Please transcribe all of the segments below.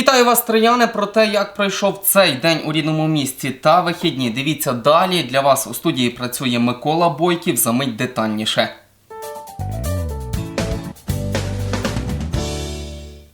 Вітаю вас, трояни, про те, як пройшов цей день у рідному місті та вихідні. Дивіться далі. Для вас у студії працює Микола Бойків. Замить детальніше.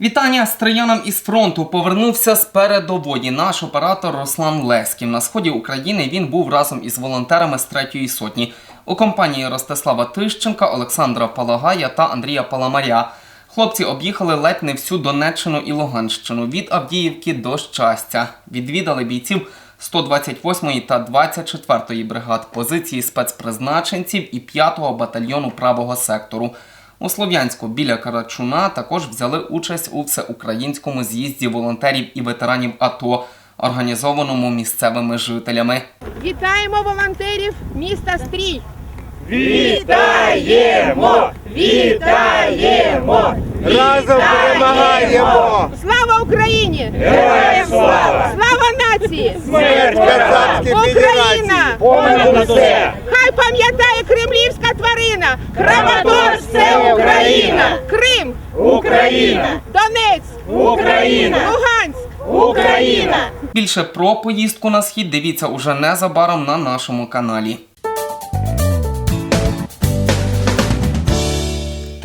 Вітання стріянам із фронту. Повернувся з передової наш оператор Руслан Лесків. На сході України він був разом із волонтерами з третьої сотні у компанії Ростислава Тищенка, Олександра Палагая та Андрія Паламаря. Хлопці об'їхали ледь не всю Донеччину і Луганщину від Авдіївки до щастя. Відвідали бійців 128-ї та 24-ї бригад, позиції спецпризначенців і 5-го батальйону правого сектору. У Слов'янську біля Карачуна також взяли участь у всеукраїнському з'їзді волонтерів і ветеранів АТО, організованому місцевими жителями. Вітаємо волонтерів міста Стрій. Вітаємо! Вітаємо! Разом перемагаємо! Слава Україні! Героям слава! Слава нації! Смерть Казацькій Україна! Понад усе! Хай пам'ятає кремлівська тварина! Краматорськ – це Україна! Крим! Україна! Донець! Україна! Луганськ! Україна! Більше про поїздку на схід дивіться уже незабаром на нашому каналі.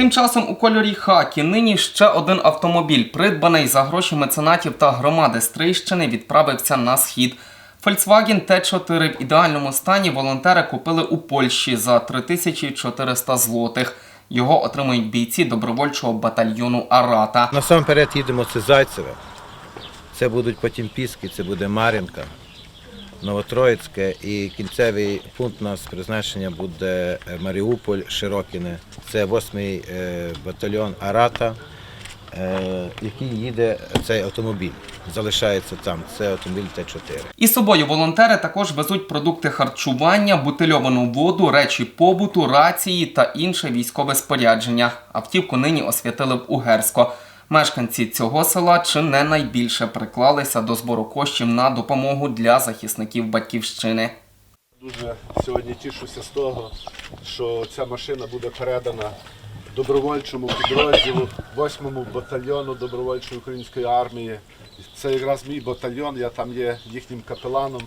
Тим часом у кольорі хакі нині ще один автомобіль, придбаний за гроші меценатів та громади Стрийщини, відправився на схід. Volkswagen T4 в ідеальному стані волонтери купили у Польщі за 3400 злотих. Його отримують бійці добровольчого батальйону Арата. Насамперед їдемо це Зайцеве. Це будуть потім Піски, це буде Мар'їнка, Новотроїцьке і кінцевий пункт у нас призначення буде е, Маріуполь, Широкіне. Це 8-й е, батальйон Арата, е, який їде цей автомобіль. Залишається там. Це автомобіль Т4. Із собою волонтери також везуть продукти харчування, бутильовану воду, речі побуту, рації та інше військове спорядження. Автівку нині освятили в Угерсько. Мешканці цього села чи не найбільше приклалися до збору коштів на допомогу для захисників батьківщини. Дуже сьогодні тішуся з того, що ця машина буде передана добровольчому підрозділу 8-му батальйону добровольчої української армії. Це якраз мій батальйон, я там є їхнім капеланом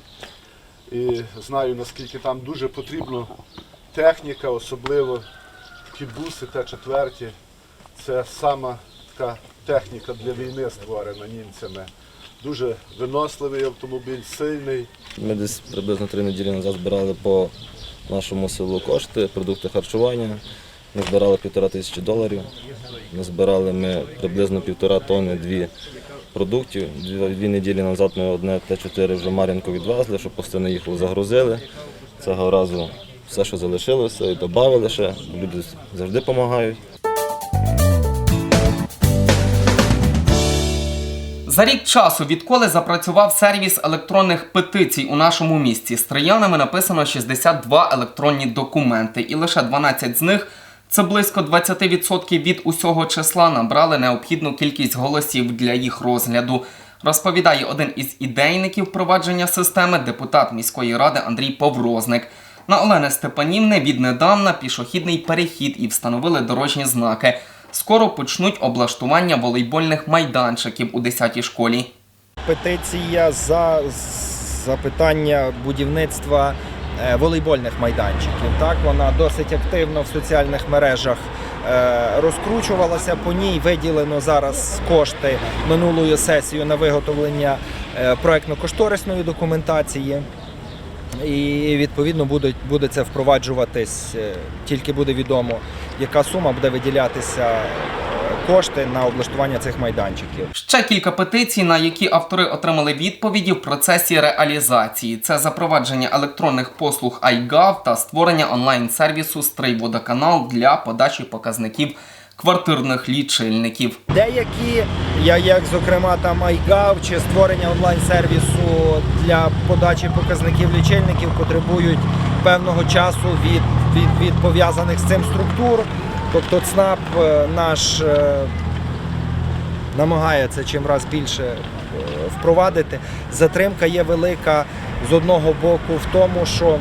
і знаю наскільки там дуже потрібна техніка, особливо ті буси Т-4. Це сама така техніка для війни створена німцями. Дуже виносливий автомобіль, сильний. Ми десь приблизно три неділі назад збирали по нашому селу кошти, продукти харчування. Ми збирали півтора тисячі доларів. Ми збирали ми приблизно півтора тонни дві продуктів. Дві, дві неділі назад ми одне Т4 вже Мар'їнку відвезли, щоб постійно їхали, загрузили. Цього разу все, що залишилося, і додали ще. Люди завжди допомагають. За рік часу, відколи запрацював сервіс електронних петицій у нашому місті, з троянами написано 62 електронні документи, і лише 12 з них це близько 20% від усього числа набрали необхідну кількість голосів для їх розгляду. Розповідає один із ідейників впровадження системи депутат міської ради Андрій Поврозник. На Олени Степанівни віднедавна пішохідний перехід і встановили дорожні знаки. Скоро почнуть облаштування волейбольних майданчиків у 10-й школі. петиція за за питання будівництва е, волейбольних майданчиків. Так, вона досить активно в соціальних мережах е, розкручувалася. По ній виділено зараз кошти минулою сесією на виготовлення е, проектно-кошторисної документації. І відповідно буде, буде це впроваджуватись, е, тільки буде відомо, яка сума буде виділятися е, кошти на облаштування цих майданчиків. Ще кілька петицій, на які автори отримали відповіді в процесі реалізації. Це запровадження електронних послуг iGov та створення онлайн-сервісу «Стрийводоканал» для подачі показників квартирних лічильників. Деякі, я- як зокрема там iGov чи створення онлайн-сервісу для подачі показників лічильників, потребують певного часу від, від, від пов'язаних з цим структур. Тобто ЦНАП е, наш е, намагається чим раз більше е, впровадити. Затримка є велика з одного боку в тому, що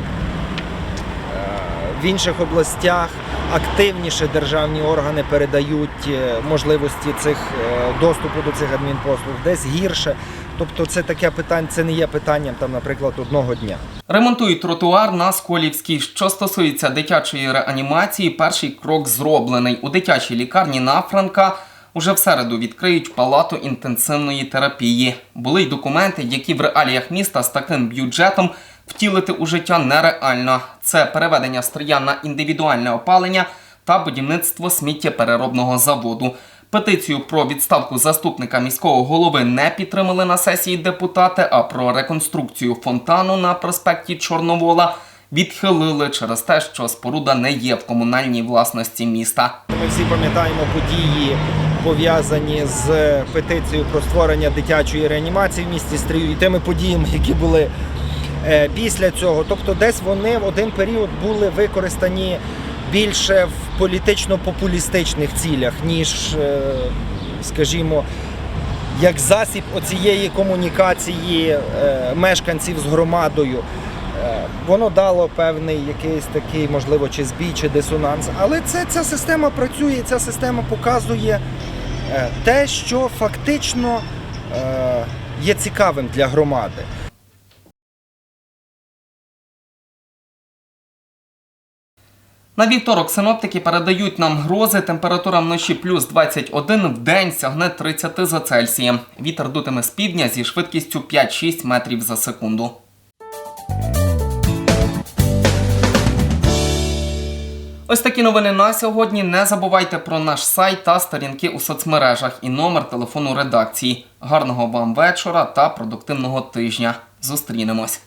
В інших областях активніше державні органи передають е, можливості цих е, доступу до цих адмінпослуг, десь гірше. Тобто це таке питання, це не є питанням там, наприклад, одного дня. Ремонтують тротуар на Сколівській. Що стосується дитячої реанімації, перший крок зроблений. У дитячій лікарні на Франка уже в середу відкриють палату інтенсивної терапії. Були й документи, які в реаліях міста з таким бюджетом втілити у життя нереально. Це переведення стрия на індивідуальне опалення та будівництво сміттєпереробного заводу. Петицію про відставку заступника міського голови не підтримали на сесії депутати, а про реконструкцію фонтану на проспекті Чорновола відхилили через те, що споруда не є в комунальній власності міста. Ми всі пам'ятаємо події, пов'язані з петицією про створення дитячої реанімації в місті Стрию і тими подіями, які були після цього. Тобто, десь вони в один період були використані більше в політично-популістичних цілях, ніж, е, скажімо, як засіб оцієї комунікації е, мешканців з громадою. Е, Воно дало певний якийсь такий, можливо, чи збій, чи дисонанс. Але це, ця система працює, ця система показує е, те, що фактично е, є цікавим для громади. На вівторок синоптики передають нам грози. Температура вночі плюс 21, в день сягне 30 за Цельсієм. Вітер дутиме з півдня зі швидкістю 5-6 метрів за секунду. Ось такі новини на сьогодні. Не забувайте про наш сайт та сторінки у соцмережах і номер телефону редакції. Гарного вам вечора та продуктивного тижня. Зустрінемось.